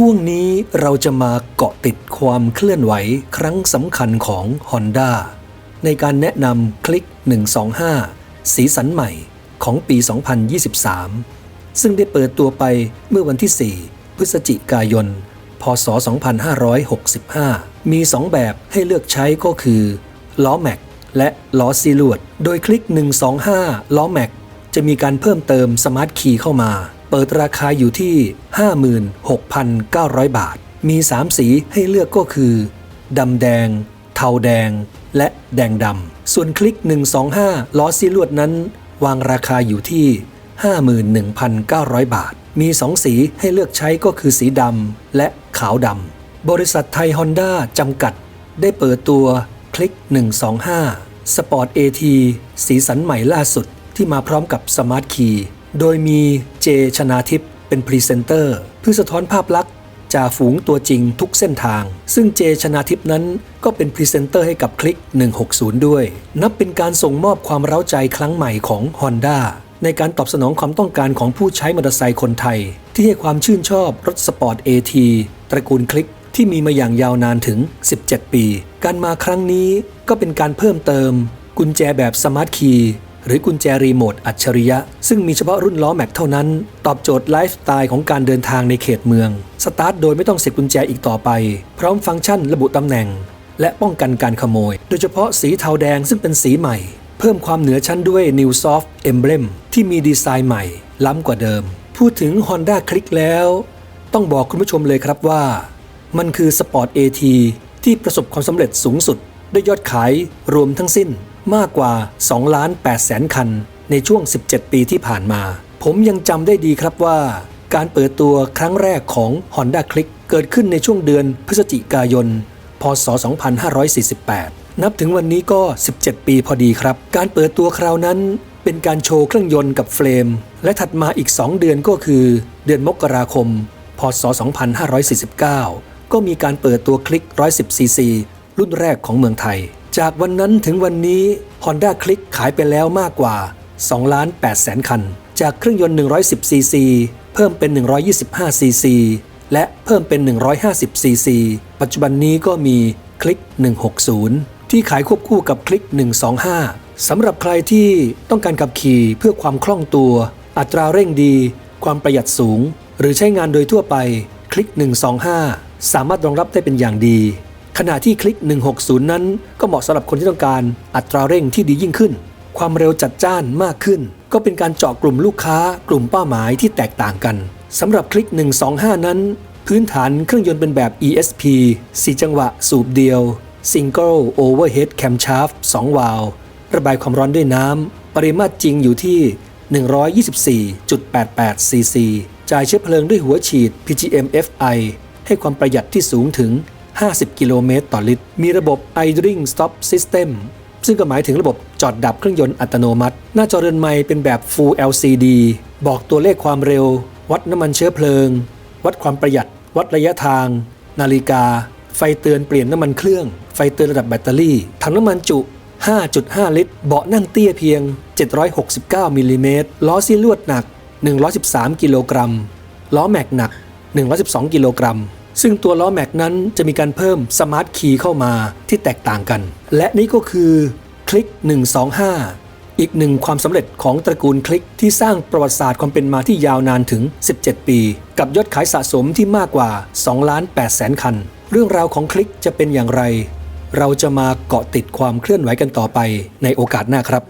ช่วงนี้เราจะมาเกาะติดความเคลื่อนไหวครั้งสำคัญของ Honda ในการแนะนำคลิก 125 สีสันใหม่ของปี 2023 ซึ่งได้เปิดตัวไปเมื่อวันที่ 4 พฤศจิกายน พศ 2565 มี 2 แบบให้เลือกใช้ก็คือ ล้อแม็กและล้อซีลวด โดยคลิก 125 ล้อแม็กจะมีการเพิ่มเติมสมาร์ทคีย์เข้ามา เปิดราคาอยู่ที่ 56,900 บาท มี 3 สีให้เลือกก็คือดำแดง เทาแดง และแดงดำ ส่วนคลิก 125 ล้อซีลวดนั้น วางราคาอยู่ที่ 51,900 บาท มี 2 สีให้เลือกใช้ก็คือสีดำและขาวดำ บริษัทไทยฮอนด้าจำกัด ได้เปิดตัวคลิก 125 Sport AT สีสันใหม่ล่าสุดที่มาพร้อมกับสมาร์ทคีย์ โดยมีเจชนาทิพย์เป็นพรีเซนเตอร์ เพื่อสะท้อนภาพลักษณ์จ่าฝูงตัวจริงทุกเส้นทาง ซึ่งเจชนาทิพย์นั้นก็เป็นพรีเซนเตอร์ให้กับคลิก 160 ด้วย นับเป็นการส่งมอบความเร้าใจครั้งใหม่ของ Honda ในการตอบสนองความต้องการของผู้ใช้มอเตอร์ไซค์คนไทย ที่ให้ความชื่นชอบรถสปอร์ต AT ตระกูลคลิกที่มีมาอย่างยาวนานถึง 17 ปี การมาครั้งนี้ก็เป็นการเพิ่มเติม กุญแจแบบสมาร์ทคีย์ หรือกุญแจรีโมทอัจฉริยะ ซึ่งมีเฉพาะรุ่นล้อแม็กเท่านั้น ตอบโจทย์ไลฟ์สไตล์ของการเดินทางในเขตเมือง สตาร์ทโดยไม่ต้องเสียบกุญแจอีกต่อไป พร้อมฟังก์ชันระบุตำแหน่ง และป้องกันการขโมย โดยเฉพาะสีเทาแดงซึ่งเป็นสีใหม่ เพิ่มความเหนือชั้นด้วย New Soft Emblem ที่มีดีไซน์ใหม่ ล้ำกว่าเดิม พูดถึง Honda Click แล้ว ต้องบอกคุณผู้ชมเลยครับว่า มันคือ Sport AT ที่ประสบความสำเร็จสูงสุดด้วยยอดขายรวมทั้งสิ้น มากกว่า 2 ล้าน8แสนคัน ในช่วง 17 ปีที่ผ่านมา ผมยังจำได้ดีครับว่า การเปิดตัวครั้งแรกของ Honda Click เกิดขึ้นในช่วงเดือนพฤศจิกายน พศ 2548 นับถึงวันนี้ก็ 17 ปีพอดีครับ การเปิดตัวคราวนั้นเป็นการโชว์เครื่องยนต์กับเฟรม และถัดมาอีก 2 เดือนก็คือ เดือนมกราคม พศ 2549 ก็มีการเปิดตัวคลิก 110ซีซีรุ่นแรกของเมืองไทย จากวันนั้นถึงวันนี้ Honda Click ขายไปแล้วมากกว่า 2 ล้าน8แสนคัน จากเครื่องยนต์ 110 ซีซี เพิ่มเป็น 125 ซีซี และเพิ่มเป็น 150 ซีซี ปัจจุบันนี้ก็มีคลิก 160 ที่ขายควบคู่กับคลิก 125 สำหรับใครที่ต้องการขับขี่เพื่อความคล่องตัว อัตราเร่งดี ความประหยัดสูง หรือใช้งานโดยทั่วไป คลิก 125 สามารถรองรับได้เป็นอย่างดี ขณะที่คลิก 160 นั้น ก็เหมาะสำหรับคนที่ต้องการอัตราเร่งที่ดียิ่งขึ้น ความเร็วจัดจ้านมากขึ้น ก็เป็นการเจาะกลุ่มลูกค้ากลุ่มเป้าหมายที่แตกต่างกันสำหรับคลิก 125 นั้น พื้นฐานเครื่องยนต์เป็นแบบ ESP 4 จังหวะ สูบเดียว Single Overhead Camshaft 2 วาล์วระบายความร้อนด้วยน้ำ ปริมาตรจริงอยู่ที่ 124.88 ซีซี จ่ายเชื้อเพลิงด้วยหัวฉีด PGM FI ให้ความประหยัดที่สูงถึง 50 กิโลเมตรต่อลิตร มีระบบ Idling Stop System ซึ่งก็หมายถึงระบบจอดดับเครื่องยนต์อัตโนมัติ หน้าจอเรือนไม้เป็นแบบ Full LCD บอกตัวเลขความเร็ว วัดน้ำมันเชื้อเพลิง วัดความประหยัด วัดระยะทาง นาฬิกา ไฟเตือนเปลี่ยนน้ำมันเครื่อง ไฟเตือนระดับแบตเตอรี่ ถังน้ำมันจุ 5.5 ลิตร เบาะนั่งเตี้ยเพียง 769มิลลิเมตร ล้อซีลวดหนัก 113 กิโลกรัม ล้อแม็กหนัก 112 กิโลกรัม ซึ่งตัวล้อแม็กนั้นจะมีการเพิ่มสมาร์ทคีย์เข้ามาที่แตกต่างกัน และนี่ก็คือคลิก 125 อีกหนึ่งความสำเร็จของตระกูลคลิกที่สร้างประวัติศาสตร์ความเป็นมาที่ยาวนานถึง 17 ปี กับยอดขายสะสมที่มากกว่า2ล้าน8แสนคัน เรื่องราวของคลิกจะเป็นอย่างไร เราจะมาเกาะติดความเคลื่อนไหวกันต่อไปในโอกาสหน้าครับ